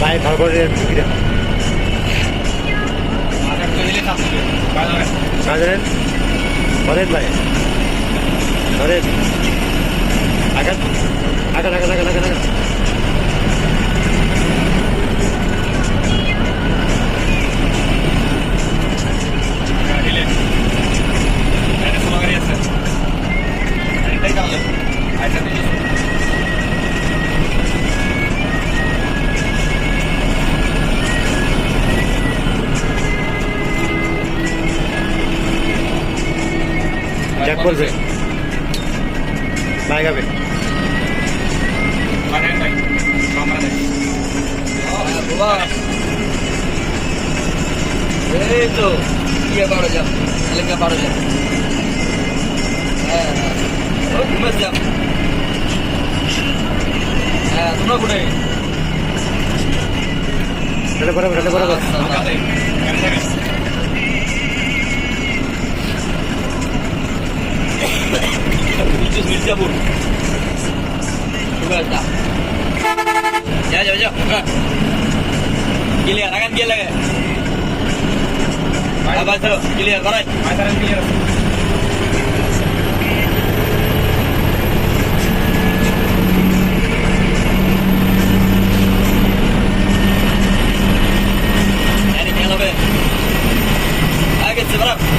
ভাই ধরপড়ের ঝুঁকিটা ধরেন ধরেন ভাই ধরেন আঘাত আঘাত আঘাত আঘাত আঘাত। জ্যাক বলছে ভাই গাবে এই তো ইয়ে বারো যাম এলাকা বারো যাম হ্যাঁ হ্যাঁ ঘুমের যাম হ্যাঁ তোমরা কোটে এটা বরাবর cabut. Lah, Cuba tak. Ya, jom, jom. Buka. Pergi lihat. Lagi. Abang tu. Pergi lihat. Korai. Masaran pergi lihat. Get some up.